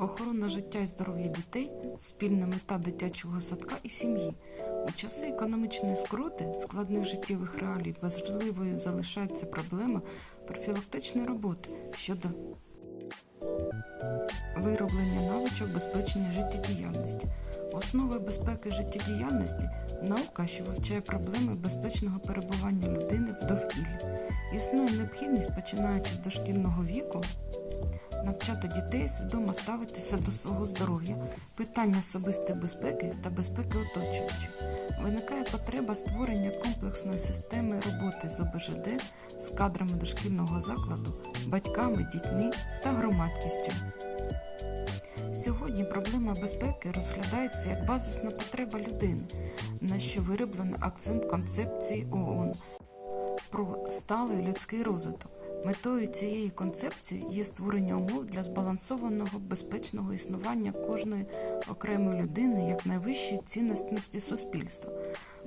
Охорона життя і здоров'я дітей спільна мета дитячого садка і сім'ї. У часи економічної скрути, складних життєвих реалій, важливою залишається проблема профілактичної роботи щодо вироблення навичок безпечної життєдіяльності. Основою безпеки життєдіяльності наука, що вивчає проблеми безпечного перебування людини в довкіллі. Існує необхідність, починаючи з дошкільного віку, навчати дітей свідомо ставитися до свого здоров'я, питання особистої безпеки та безпеки оточуючих. Виникає потреба створення комплексної системи роботи з ОБЖД з кадрами дошкільного закладу, батьками, дітьми та громадськістю. Сьогодні проблема безпеки розглядається як базисна потреба людини, на що вироблено акцент концепції ООН про сталий людський розвиток. Метою цієї концепції є створення умов для збалансованого безпечного існування кожної окремої людини як найвищої цінності суспільства.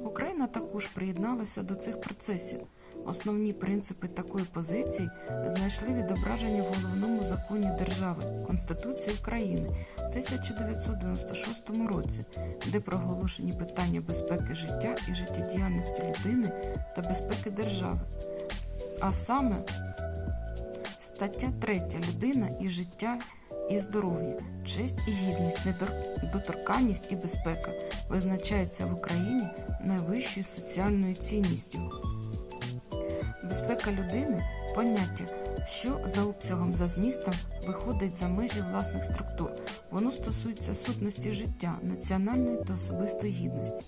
Україна також приєдналася до цих процесів. Основні принципи такої позиції знайшли відображення в головному законі держави Конституції України в 1996 році, де проголошені питання безпеки життя і життєдіяльності людини та безпеки держави. А саме стаття 3 людина і життя і здоров'я, честь і гідність, недоторканність і безпека визначаються в Україні найвищою соціальною цінністю. Безпека людини поняття, що за обсягом за змістом виходить за межі власних структур. Воно стосується сутності життя, національної та особистої гідності.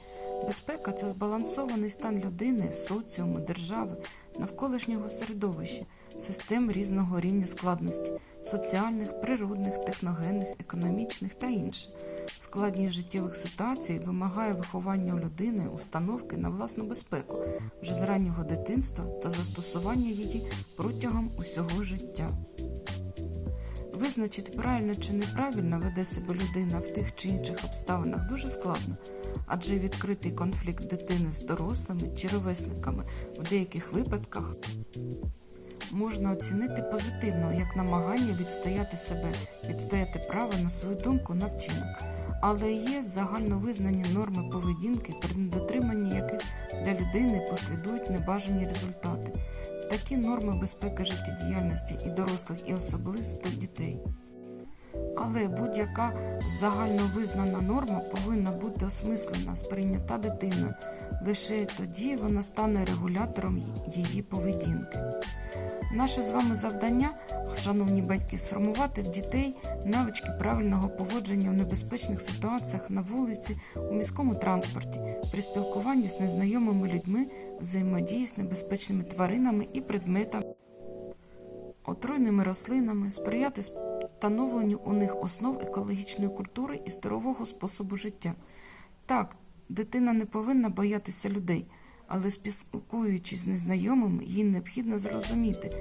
Безпека це збалансований стан людини, соціуму, держави, навколишнього середовища, систем різного рівня складності соціальних, природних, техногенних, економічних та інших. Складність життєвих ситуацій вимагає виховання у людини установки на власну безпеку вже з раннього дитинства та застосування її протягом усього життя. Визначити правильно чи неправильно веде себе людина в тих чи інших обставинах дуже складно, адже відкритий конфлікт дитини з дорослими чи ровесниками в деяких випадках можна оцінити позитивно як намагання відстояти себе, відстояти право на свою думку на вчинок. Але є загальновизнані норми поведінки, при недотриманні яких для людини послідують небажані результати. Такі норми безпеки життєдіяльності і дорослих, і особисто дітей. Але будь-яка загальновизнана норма повинна бути осмислена, сприйнята дитиною. Лише тоді вона стане регулятором її поведінки. Наше з вами завдання, шановні батьки, сформувати в дітей навички правильного поводження в небезпечних ситуаціях на вулиці, у міському транспорті, при спілкуванні з незнайомими людьми, взаємодії з небезпечними тваринами і предметами, отруйними рослинами, сприяти встановленню у них основ екологічної культури і здорового способу життя. Так, дитина не повинна боятися людей але спілкуючись з незнайомими, їй необхідно зрозуміти,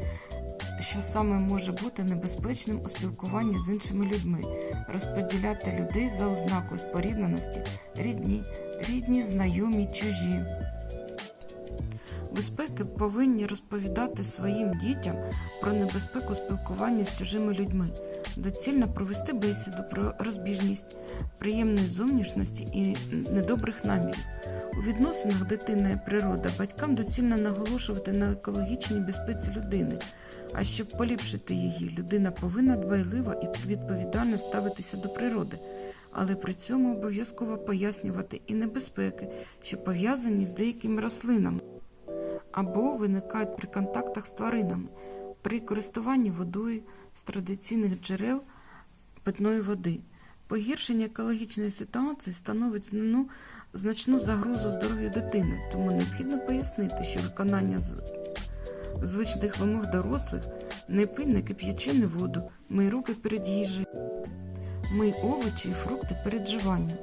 що саме може бути небезпечним у спілкуванні з іншими людьми, розподіляти людей за ознакою спорідненості, рідні, рідні, знайомі, чужі. Безпеки повинні розповідати своїм дітям про небезпеку спілкування з чужими людьми, доцільно провести бесіду про розбіжність, приємної зовнішності і недобрих намірів. У відносинах дитина і природа батькам доцільно наголошувати на екологічній безпеці людини. А щоб поліпшити її, людина повинна дбайливо і відповідально ставитися до природи, але при цьому обов'язково пояснювати і небезпеки, що пов'язані з деякими рослинами або виникають при контактах з тваринами, при користуванні водою з традиційних джерел питної води. Погіршення екологічної ситуації становить ну, значну загрозу здоров'ю дитини, тому необхідно пояснити, що виконання звичних вимог дорослих не пий, не кип'ячи воду, мий руки перед їжею, мий овочі і фрукти перед живанням.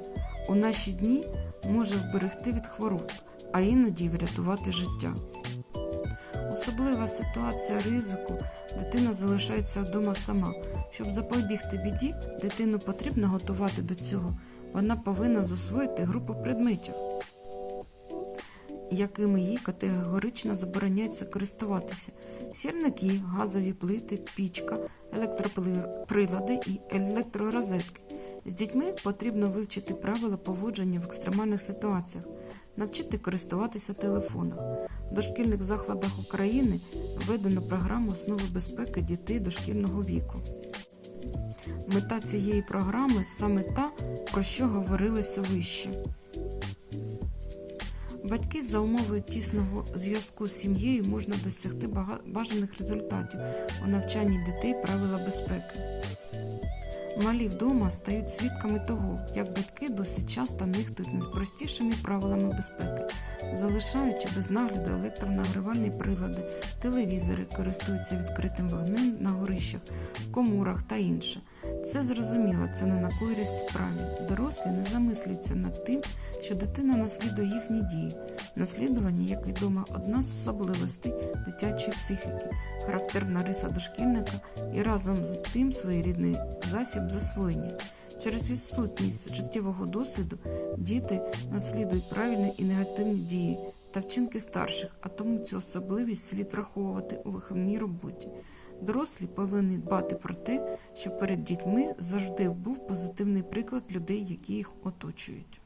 У наші дні може вберегти від хвороб, а іноді врятувати життя. Особлива ситуація ризику, дитина залишається вдома сама. Щоб запобігти біді, дитину потрібно готувати до цього. Вона повинна засвоїти групу предметів. якими їй категорично забороняється користуватися: сірники, газові плити, пічка, електроприлади і електророзетки. З дітьми потрібно вивчити правила поводження в екстремальних ситуаціях, навчити користуватися телефоном. В дошкільних закладах України введено програму основи безпеки дітей дошкільного віку. Мета цієї програми саме та, про що говорилося вище. Батьки за умови тісного зв'язку з сім'єю можна досягти бажаних результатів у навчанні дітей правила безпеки. Малі вдома стають свідками того, як батьки досить часто нехтують найпростішими правилами безпеки, залишаючи без нагляду електронагрівальні прилади, телевізори, користуються відкритим вогнем на горищах, в коморах та інше. Це зрозуміло, це не на користь справі. Дорослі не замислюються над тим, що дитина наслідує їхні дії. Наслідування, як відомо, одна з особливостей дитячої психіки, характерна риса дошкільника і разом з тим своєрідний засіб засвоєння. Через відсутність життєвого досвіду діти наслідують правильні і негативні дії та вчинки старших, а тому цю особливість слід враховувати у виховній роботі. Дорослі повинні дбати про те, щоб перед дітьми завжди був позитивний приклад людей, які їх оточують.